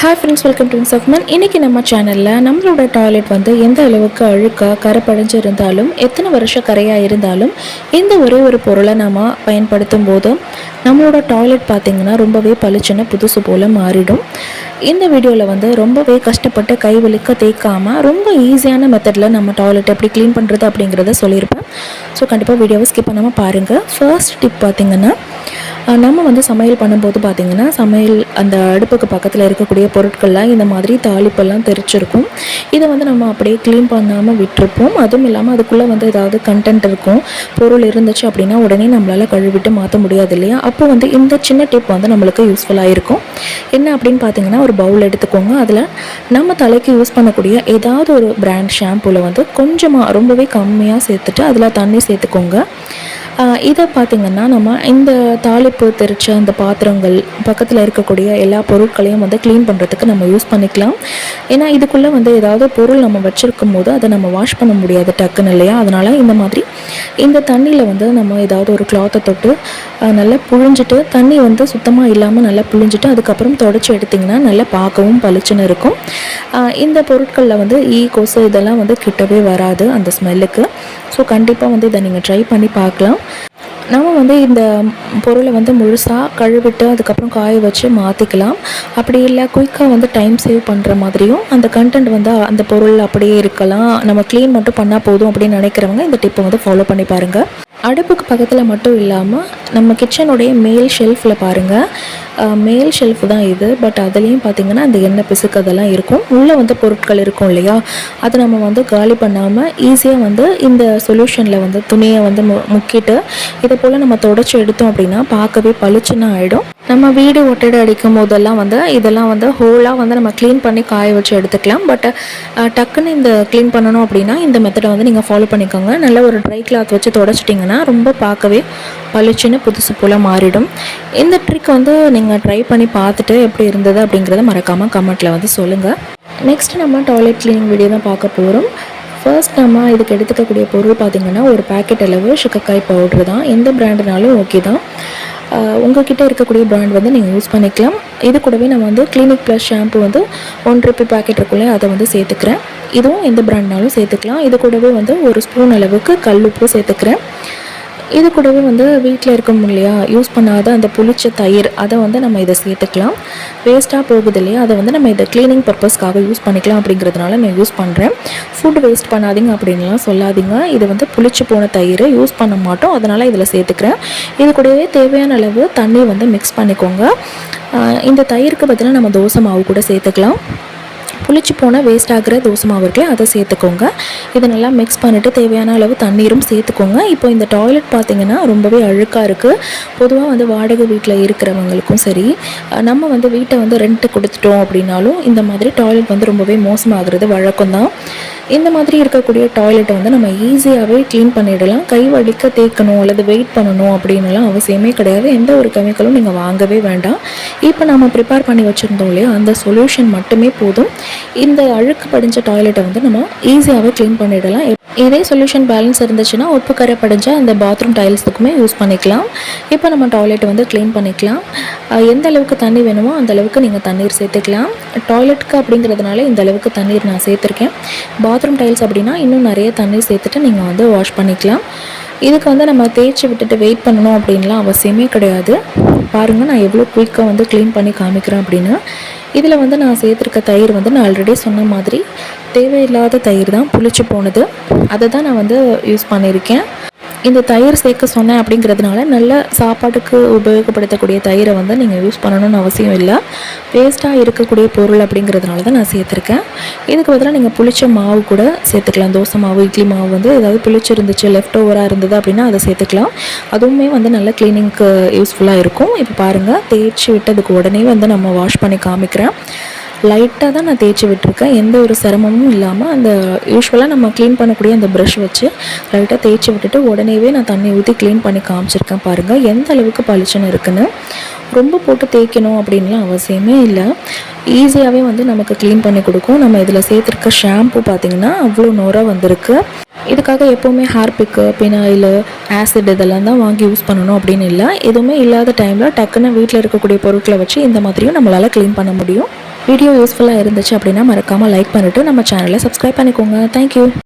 Hi friends welcome to சஃப்மன் இன்றைக்கி நம்ம சேனலில் நம்மளோட டாய்லெட் வந்து எந்த அளவுக்கு அழுக்காக கரை இருந்தாலும் எத்தனை வருஷம் கரையாக இருந்தாலும் இந்த ஒரே ஒரு பொருளை நம்ம பயன்படுத்தும் போது நம்மளோட டாய்லெட் பார்த்திங்கன்னா ரொம்பவே பளிச்சுன்னு புதுசு போல் மாறிடும். இந்த வீடியோவில் வந்து ரொம்பவே கஷ்டப்பட்டு கை வலிக்க தேய்க்காமல் ரொம்ப ஈஸியான மெத்தடில் நம்ம டாய்லெட் எப்படி க்ளீன் பண்ணுறது அப்படிங்கிறத சொல்லியிருப்பேன். ஸோ கண்டிப்பாக வீடியோவை ஸ்கிப் பண்ணாமல் பாருங்கள் ஃபர்ஸ்ட் டிப் பார்த்திங்கன்னா நம்ம வந்து சமையல் பண்ணும்போது பார்த்திங்கன்னா சமையல் அந்த அடுப்புக்கு பக்கத்தில் இருக்கக்கூடிய பொருட்கள்லாம் இந்த மாதிரி தாளிப்பெல்லாம் தெரிச்சிருக்கும். இதை வந்து நம்ம அப்படியே க்ளீன் பண்ணாமல் விட்டுருப்போம். அதுவும் இல்லாமல் அதுக்குள்ளே வந்து ஏதாவது கண்டென்ட் இருக்கும். பொருள் இருந்துச்சு அப்படின்னா உடனே நம்மளால் கழுவிட்டு மாற்ற முடியாது இல்லையா? அப்போ வந்து இந்த சின்ன டிப் வந்து நம்மளுக்கு யூஸ்ஃபுல்லாக இருக்கும் என்ன அப்படின்னு பார்த்தீங்கன்னா ஒரு பவுல் எடுத்துக்கோங்க. அதில் நம்ம தலைக்கு யூஸ் பண்ணக்கூடிய ஏதாவது ஒரு பிராண்ட் ஷாம்பூவில் வந்து கொஞ்சமாக ரொம்பவே கம்மியாக சேர்த்துட்டு அதில் தண்ணி சேர்த்துக்கோங்க. இதை பார்த்திங்கன்னா நம்ம இந்த தாளிப்பு தெரிச்ச அந்த பாத்திரங்கள் பக்கத்தில் இருக்கக்கூடிய எல்லா பொருட்களையும் வந்து க்ளீன் பண்ணுறதுக்கு நம்ம யூஸ் பண்ணிக்கலாம். ஏன்னா இதுக்குள்ளே வந்து ஏதாவது பொருள் நம்ம வச்சுருக்கும் போது அதை நம்ம வாஷ் பண்ண முடியாது டக்குன்னு இல்லையா? அதனால் இந்த மாதிரி இந்த தண்ணியில் வந்து நம்ம ஏதாவது ஒரு கிளாத்தை தொட்டு நல்லா புழிஞ்சிட்டு தண்ணி வந்து சுத்தமாக இல்லாமல் நல்லா புழிஞ்சிட்டு அதுக்கப்புறம் தொடச்சி எடுத்திங்கன்னா நல்லா பார்க்கவும் பளிச்சுன்னு இருக்கும். இந்த பொருட்களில் வந்து ஈ கொசு இதெல்லாம் வந்து கிட்டவே வராது அந்த ஸ்மெல்லுக்கு ஸோ கண்டிப்பாக வந்து இதை நீங்கள் ட்ரை பண்ணி பார்க்கலாம். நம்ம வந்து இந்த பொருளை வந்து முழுசாக கழுவிட்டு அதுக்கப்புறம் காய வச்சு மாற்றிக்கலாம் அப்படி இல்லை குயிக்காக வந்து டைம் சேவ் பண்ணுற மாதிரியும் அந்த கண்டென்ட் வந்து அந்த பொருள் அப்படியே இருக்கலாம். நம்ம க்ளீன் மட்டும் பண்ணால் போதும் அப்படின்னு நினைக்கிறவங்க இந்த டிப்பை வந்து ஃபாலோ பண்ணி பாருங்கள் அடுப்புக்கு பக்கத்தில் மட்டும் இல்லாமல் நம்ம கிச்சனுடைய மேல் ஷெல்ஃபில் பாருங்கள் மேல் ஷெல்ஃப் தான் இது. பட் அதுலேயும் பார்த்தீங்கன்னா அந்த எண்ணெய் பிசுக்கு அதெல்லாம் இருக்கும். உள்ளே வந்து பொருட்கள் இருக்கும் இல்லையா? அதை நம்ம வந்து காலி பண்ணாமல் ஈஸியாக வந்து இந்த சொல்யூஷனில் வந்து துணியை வந்து மு முக்கிட்டு இதை போல் நம்ம தொடச்சி எடுத்தோம் அப்படின்னா பார்க்கவே பளிச்சுன்னு ஆகிடும் நம்ம வீடு ஒட்டடை அடிக்கும் போதெல்லாம் வந்து இதெல்லாம் வந்து ஹோலாக வந்து நம்ம க்ளீன் பண்ணி காய வச்சு எடுத்துக்கலாம். பட் டக்குன்னு இந்த க்ளீன் பண்ணணும் அப்படின்னா இந்த மெத்தடை வந்து நீங்கள் ஃபாலோ பண்ணிக்கோங்க. நல்ல ஒரு ட்ரை கிளாத் வச்சு தொடச்சிட்டிங்கன்னா ரொம்ப பார்க்கவே பளிச்சுன்னு புதுசு போல் மாறிடும். இந்த ட்ரிக் வந்து நீங்கள் ட்ரை பண்ணி பார்த்துட்டு எப்படி இருந்தது அப்படிங்கிறத மறக்காமல் கமெண்ட்டில் வந்து சொல்லுங்கள் நெக்ஸ்ட் நம்ம டாய்லெட் க்ளீனிங் வீடியோ தான் பார்க்க போகிறோம் ஃபர்ஸ்ட் நம்ம இதுக்கு எடுத்துக்கக்கூடிய பொருள் பார்த்திங்கன்னா ஒரு பேக்கெட் அளவு சுக்கக்காய் பவுட்ரு தான். எந்த பிராண்டுனாலும் ஓகே தான். உங்ககிட்ட இருக்கக்கூடிய ப்ராண்ட் வந்து நீங்கள் யூஸ் பண்ணிக்கலாம். இது கூடவே நம்ம வந்து கிளினிக் ப்ளஸ் ஷாம்பு வந்து ஒன் ருபி பேக்கெட் இருக்குள்ளே அதை வந்து சேர்த்துக்கிறேன். இதுவும் எந்த ப்ராண்ட்னாலும் சேர்த்துக்கலாம். இது கூடவே வந்து ஒரு ஸ்பூன் அளவுக்கு கல் உப்பு சேர்த்துக்கிறேன். இது கூடவே வந்து வீட்டில் இருக்கும் இல்லையா யூஸ் பண்ணாத அந்த புளிச்ச தயிர் அதை வந்து நம்ம இதை சேர்த்துக்கலாம். வேஸ்ட்டாக போகுது இல்லையா அதை வந்து நம்ம இதை க்ளீனிங் பர்பஸ்க்காக யூஸ் பண்ணிக்கலாம் அப்படிங்கிறதுனால நான் யூஸ் பண்ணுறேன் ஃபுட் வேஸ்ட் பண்ணாதீங்க அப்படின்லாம் சொல்லாதீங்க. இது வந்து புளிச்சு போன தயிர் யூஸ் பண்ண மாட்டோம் அதனால் இதில் சேர்த்துக்கிறேன். இது கூடவே தேவையான அளவு தண்ணி வந்து மிக்ஸ் பண்ணிக்கோங்க. இந்த தயிருக்கு பதிலாக நம்ம தோசை மாவு கூட சேர்த்துக்கலாம். புளிச்சு போன வேஸ்ட் ஆகிற தோசை மாவு இருக்குல்ல அதை சேர்த்துக்கோங்க. இதை நல்லா மிக்ஸ் பண்ணிவிட்டு தேவையான அளவு தண்ணீரும் சேர்த்துக்கோங்க. இப்போ இந்த டாய்லெட் பார்த்திங்கன்னா ரொம்பவே அழுக்காக இருக்குது பொதுவாக வந்து வாடகை வீட்டில் இருக்கிறவங்களுக்கும் சரி நம்ம வந்து வீட்டை வந்து ரெண்ட்டு கொடுத்துட்டோம் அப்படின்னாலும் இந்த மாதிரி டாய்லெட் வந்து ரொம்பவே மோசமாகிறது வழக்கம் தான் இந்த மாதிரி இருக்கக்கூடிய டாய்லெட்டை வந்து நம்ம ஈஸியாகவே க்ளீன் பண்ணிடலாம். கை வலிக்க தேய்க்கணும் அல்லது வெயிட் பண்ணணும் அப்படின்னுலாம் அவசியமே கிடையாது. எந்த ஒரு கெமிக்கலும் நீங்கள் வாங்கவே வேண்டாம். இப்போ நம்ம ப்ரிப்பேர் பண்ணி வச்சுருந்தோம் இல்லையா? அந்த சொல்யூஷன் மட்டுமே போதும். இந்த அழுக்கு படிஞ்ச டாய்லெட்டை வந்து நம்ம ஈஸியாகவே க்ளீன் பண்ணிடலாம். இதே சொல்யூஷன் பேலன்ஸ் இருந்துச்சுன்னா உப்பு கரை படிஞ்ச அந்த பாத்ரூம் டைல்ஸுக்குமே யூஸ் பண்ணிக்கலாம். இப்போ நம்ம டாய்லெட் வந்து க்ளீன் பண்ணிக்கலாம். எந்த அளவுக்கு தண்ணி வேணுமோ அந்த அளவுக்கு நீங்கள் தண்ணீர் சேர்த்துக்கலாம். டாய்லெட்டுக்கு அப்படிங்கிறதுனால இந்த அளவுக்கு தண்ணீர் நான் சேர்த்துருக்கேன். பாத் பாத்ரூம் டைல்ஸ் அப்படின்னா இன்னும் நிறைய தண்ணி சேர்த்துட்டு நீங்கள் வந்து வாஷ் பண்ணிக்கலாம். இதுக்கு வந்து நம்ம தேய்ச்சி விட்டுட்டு வெயிட் பண்ணணும் அப்படின்லாம் அவசியமே கிடையாது. பாருங்கள் நான் எவ்வளோ குயிக்காக வந்து க்ளீன் பண்ணி காமிக்கிறேன் அப்படின்னு இதில் வந்து நான் சேர்த்துருக்க தயிர் வந்து நான் ஆல்ரெடி சொன்ன மாதிரி தேவையில்லாத தயிர் தான் புளிச்சு போனது. அதை தான் நான் வந்து யூஸ் பண்ணியிருக்கேன். இந்த தயிர் சேர்க்க சொன்னேன் அப்படிங்கிறதுனால நல்ல சாப்பாட்டுக்கு உபயோகப்படுத்தக்கூடிய தயிரை வந்து நீங்கள் யூஸ் பண்ணணும்னு அவசியம் இல்லை. வேஸ்ட்டாக இருக்கக்கூடிய பொருள் அப்படிங்கிறதுனால தான் நான் சேர்த்துருக்கேன். இதுக்கு பதிலாக நீங்கள் புளிச்ச மாவு கூட சேர்த்துக்கலாம். தோசை மாவு இட்லி மாவு வந்து ஏதாவது புளிச்சிருந்துச்சு லெஃப்ட் ஓவராக இருந்தது அப்படின்னா அதை சேர்த்துக்கலாம். அதுவுமே வந்து நல்ல க்ளீனிங்க்கு யூஸ்ஃபுல்லாக இருக்கும். இப்போ பாருங்கள் தேய்ச்சி விட்டதுக்கு உடனே வந்து நம்ம வாஷ் பண்ணி காமிக்கிறேன். லைட்டாக தான் நான் தேய்ச்சி விட்டுருக்கேன். எந்த ஒரு சிரமமும் இல்லாமல் அந்த யூஸ்வலாக நம்ம க்ளீன் பண்ணக்கூடிய அந்த ப்ரஷ் வச்சு லைட்டாக தேய்ச்சி விட்டுட்டு உடனேவே நான் தண்ணி ஊற்றி க்ளீன் பண்ணி காமிச்சிருக்கேன் பாருங்கள் எந்த அளவுக்கு பளிச்சுன்னு இருக்குன்னு. ரொம்ப போட்டு தேய்க்கணும் அப்படின்லாம் அவசியமே இல்லை. ஈஸியாகவே வந்து நமக்கு க்ளீன் பண்ணி கொடுக்கும். நம்ம இதில் சேர்த்துருக்க ஷாம்பு பார்த்திங்கன்னா அவ்வளோ நோராக வந்திருக்கு. இதுக்காக எப்போவுமே ஹேர் பிக்கு பினாயில் ஆசிட் இதெல்லாம் தான் வாங்கி யூஸ் பண்ணணும் அப்படின்னு இல்லை. எதுவுமே இல்லாத டைமில் டக்குன்னு வீட்டில் இருக்கக்கூடிய பொருட்களை வச்சு இந்த மாதிரியும் நம்மளால் க்ளீன் பண்ண முடியும். வீடியோ யூஸ்ஃபுல்லாக இருந்துச்சு அப்படின்னா மறக்காமல் லைக் பண்ணிவிட்டு நம்ம சேனலை சப்ஸ்கிரைப் பண்ணிக்கோங்க. தேங்க்யூ